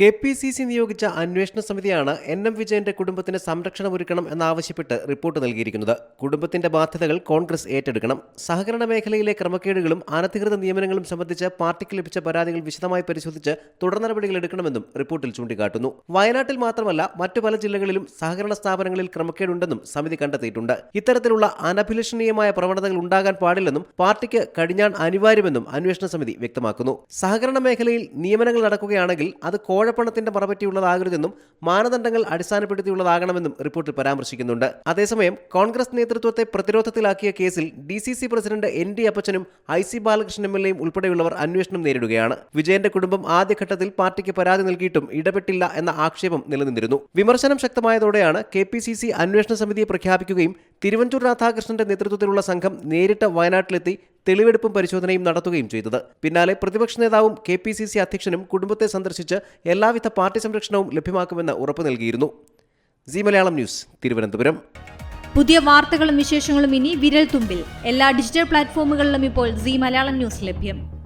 K P C C നിയോഗിച്ച അന്വേഷണ സമിതിയാണ് എൻ എം വിജയന്റെ കുടുംബത്തിന് സംരക്ഷണമൊരുക്കണം എന്നാവശ്യപ്പെട്ട് റിപ്പോർട്ട് നൽകിയിരിക്കുന്നത്. കുടുംബത്തിന്റെ ബാധ്യതകൾ കോൺഗ്രസ് ഏറ്റെടുക്കണം. സഹകരണ മേഖലയിലെ ക്രമക്കേടുകളും അനധികൃത നിയമനങ്ങളും സംബന്ധിച്ച് പാർട്ടിക്ക് ലഭിച്ച പരാതികൾ വിശദമായി പരിശോധിച്ച് തുടർ നടപടികൾ എടുക്കണമെന്നും റിപ്പോർട്ടിൽ ചൂണ്ടിക്കാട്ടുന്നു. വയനാട്ടിൽ മാത്രമല്ല മറ്റു പല ജില്ലകളിലും സഹകരണ സ്ഥാപനങ്ങളിൽ ക്രമക്കേടുണ്ടെന്നും സമിതി കണ്ടെത്തിയിട്ടുണ്ട്. ഇത്തരത്തിലുള്ള അനഭിലഷണീയമായ പ്രവണതകൾ ഉണ്ടാകാൻ പാടില്ലെന്നും പാർട്ടിക്ക് കടിഞ്ഞാൺ അനിവാര്യമെന്നും അന്വേഷണ സമിതി വ്യക്തമാക്കുന്നു. സഹകരണ മേഖലയിൽ നിയമനങ്ങൾ നടക്കുകയാണെങ്കിൽ അത് കോഴപ്പണത്തിന്റെ മറപറ്റിയുള്ളതാകരുതെന്നും മാനദണ്ഡങ്ങൾ അടിസ്ഥാനപ്പെടുത്തിയുള്ളതാകണമെന്നും റിപ്പോർട്ടിൽ പരാമർശിക്കുന്നുണ്ട്. അതേസമയം കോൺഗ്രസ് നേതൃത്വത്തെ പ്രതിരോധത്തിലാക്കിയ കേസിൽ D C C president N D അപ്പച്ചനും I C Balakrishnan M L എയും ഉൾപ്പെടെയുള്ളവർ അന്വേഷണം നേരിടുകയാണ്. വിജയന്റെ കുടുംബം ആദ്യഘട്ടത്തിൽ പാർട്ടിക്ക് പരാതി നൽകിയിട്ടും ഇടപെട്ടില്ല എന്ന ആക്ഷേപം നിലനിന്നിരുന്നു. വിമർശനം ശക്തമായതോടെയാണ് കെ പി സി സി അന്വേഷണ സമിതിയെ പ്രഖ്യാപിക്കുകയും തിരുവഞ്ചൂർ രാധാകൃഷ്ണന്റെ നേതൃത്വത്തിലുള്ള സംഘം നേരിട്ട് വയനാട്ടിലെത്തി തെളിവെടുപ്പും പരിശോധനയും നടത്തുകയും ചെയ്തത്. പിന്നാലെ പ്രതിപക്ഷ നേതാവും കെ പി സി സി അധ്യക്ഷനും കുടുംബത്തെ സന്ദർശിച്ച് എല്ലാവിധ പാർട്ടി സംരക്ഷണവും ലഭ്യമാക്കുമെന്ന് ഉറപ്പു നൽകിയിരുന്നു. C Malayalam news Thiruvananthapuram. പുതിയ വാർത്തകളും വിശേഷങ്ങളും ഇനി വിരൽ തുമ്പിൽ എല്ലാ ഡിജിറ്റൽ പ്ലാറ്റ്ഫോമുകളിലും ഇപ്പോൾ സി മലയാളം ന്യൂസ് ലഭ്യം.